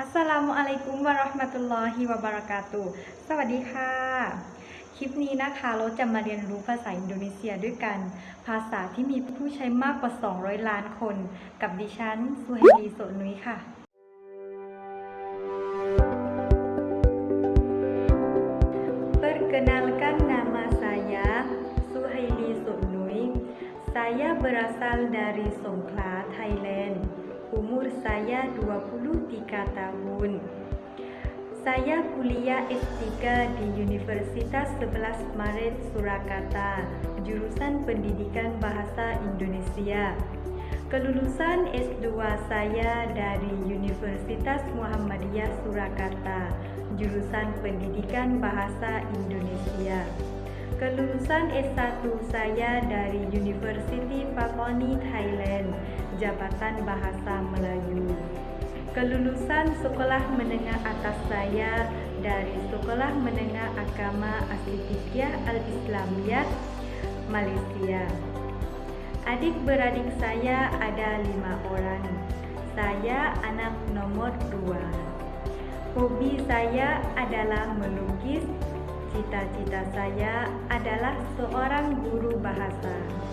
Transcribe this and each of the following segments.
อัสสลามุอะลัยกุมวะราะห์มะตุลลอฮิวะบะเราะกาตุสวัสดีค่ะ คลิปนี้นะคะเราจะมาเรียนรู้ภาษาอินโดนีเซียด้วยกัน ภาษาที่มีผู้ใช้มากกว่า 200 ล้านคน กับดิฉันสุเฮดีโสนุยค่ะ Perkenalkan nama saya Suhaili Surnui. Saya berasal dari Songkla, Thailand. Umur saya 23 tahun. Saya kuliah S3 di Universitas 11 Maret Surakarta, jurusan Pendidikan Bahasa Indonesia. Kelulusan S2 saya dari Universitas Muhammadiyah Surakarta, jurusan Pendidikan Bahasa Indonesia. Kelulusan S1 saya dari University Paponi Thailand, Jabatan Bahasa Melayu. Kelulusan sekolah menengah atas saya dari Sekolah Menengah Agama Asyifikiyah Al-Islamiyah, Malaysia. Adik-beradik saya ada lima orang. Saya anak nomor dua. Hobi saya adalah melukis. Cita-cita saya adalah seorang guru bahasa.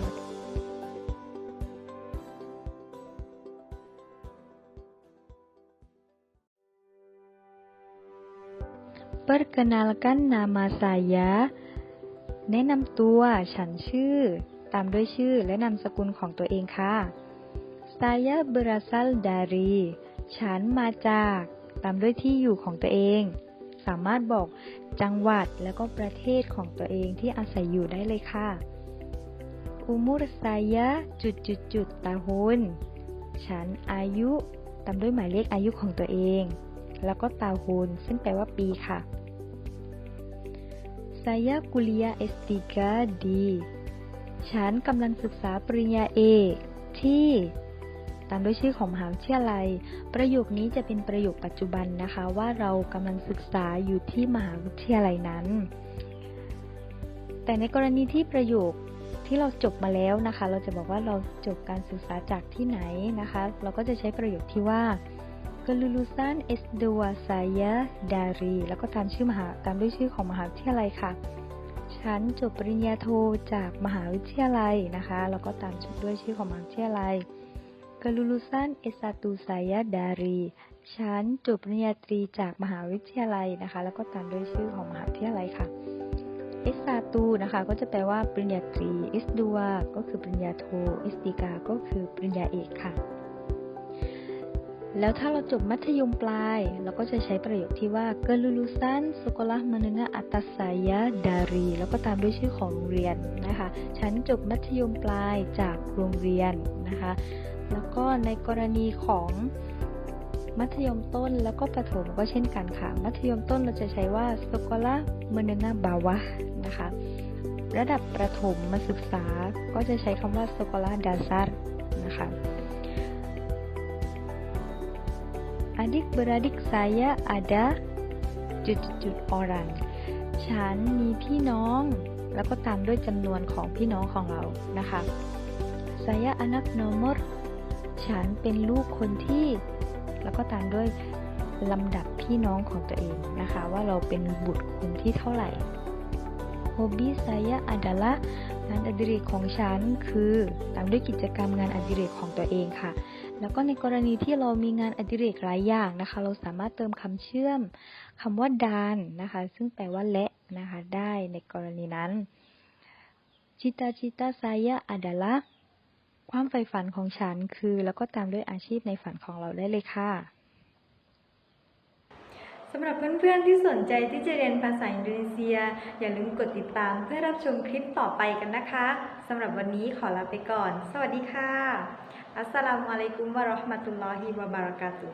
Perkenalkan nama saya แนะนำตัว ฉันชื่อ ตามด้วยชื่อและนามสกุลของตัวเองค่ะ Saya berasal dari ฉันมาจาก ตามด้วยที่อยู่ของตัวเอง สามารถบอกจังหวัดแล้วก็ประเทศของตัวเองที่อาศัยอยู่ได้เลยค่ะ Umur saya จุดจุดจุดตาหุนฉันอายุ ตามด้วยหมายเลขอายุของตัวเอง แล้วก็ตาหุนซึ่งแปลว่าปีค่ะ Saya kuliah S3 di ฉันกำลังศึกษาปริญญาเอกที่ ตามด้วยชื่อของมหาวิทยาลัย ประโยคนี้จะเป็นประโยคปัจจุบันนะคะ ว่าเรากำลังศึกษาอยู่ที่มหาวิทยาลัยนั้น แต่ในกรณีที่ประโยคที่เราจบมาแล้วนะคะ เราจะบอกว่าเราจบการศึกษาจากที่ไหนนะคะ เราก็จะใช้ประโยคที่ว่า kelulusan S2 saya dari แล้วก็ตามชื่อมหาตามด้วยชื่อของมหาวิทยาลัยค่ะ ฉันจบปริญญาโทจากมหาวิทยาลัยนะคะ แล้วก็ตามด้วยชื่อของมหาวิทยาลัย kelulusan S1 saya dari ฉันจบปริญญาตรีจากมหาวิทยาลัยนะคะ แล้วก็ตามด้วยชื่อของมหาวิทยาลัยค่ะ S1 นะคะก็จะแปลว่าปริญญาตรี S2 ก็คือปริญญาโท S3 ก็คือปริญญาเอกค่ะ แล้วถ้าเราจบมัธยมปลาย เราก็จะใช้ประโยคที่ว่า kelulusan sekolah menengah atas saya dari แล้วก็ตามด้วยชื่อของโรงเรียนนะคะ ฉันจบมัธยมปลายจากโรงเรียนนะคะ แล้วก็ในกรณีของมัธยมต้นแล้วก็ประถมก็เช่นกันค่ะ มัธยมต้นเราจะใช้ว่า sekolah menengah bawah นะคะ ระดับประถมมาศึกษาก็จะใช้คำว่า sekolah dasar นะคะ Adik-beradik saya ada จุดๆ orang ฉันมีพี่น้อง แล้วก็ตามด้วยจำนวนของพี่น้องของเรานะคะ saya anak nomor ฉันเป็นลูกคนที่ แล้วก็ตามด้วยลำดับพี่น้องของตัวเองนะคะ ว่าเราเป็นบุตรคนที่เท่าไหร่ Hobi saya adalah งานอดิเรกของฉันคือ ตามด้วยกิจกรรมงานอดิเรกของตัวเองค่ะ แล้วก็ในกรณีที่เรามีงานอดิเรกหลายอย่างนะคะ เราสามารถเติมคำเชื่อมคำว่าดานนะคะ ซึ่งแปลว่าและนะคะ ได้ในกรณีนั้นจิตาจิตาไซยะอดัลละความใฝ่ฝันของฉันคือ แล้วก็ตามด้วยอาชีพในฝันของเราได้เลยค่ะ สำหรับเพื่อนๆที่สนใจที่จะเรียนภาษาอินโดนีเซีย อย่าลืมกดติดตามเพื่อรับชมคลิปต่อไปกันนะคะสำหรับวันนี้ขอลาไปก่อน สวัสดีค่ะ อัสสลามุอะลัยกุมวะราะห์มะตุลลอฮิวะบาราะกาตุ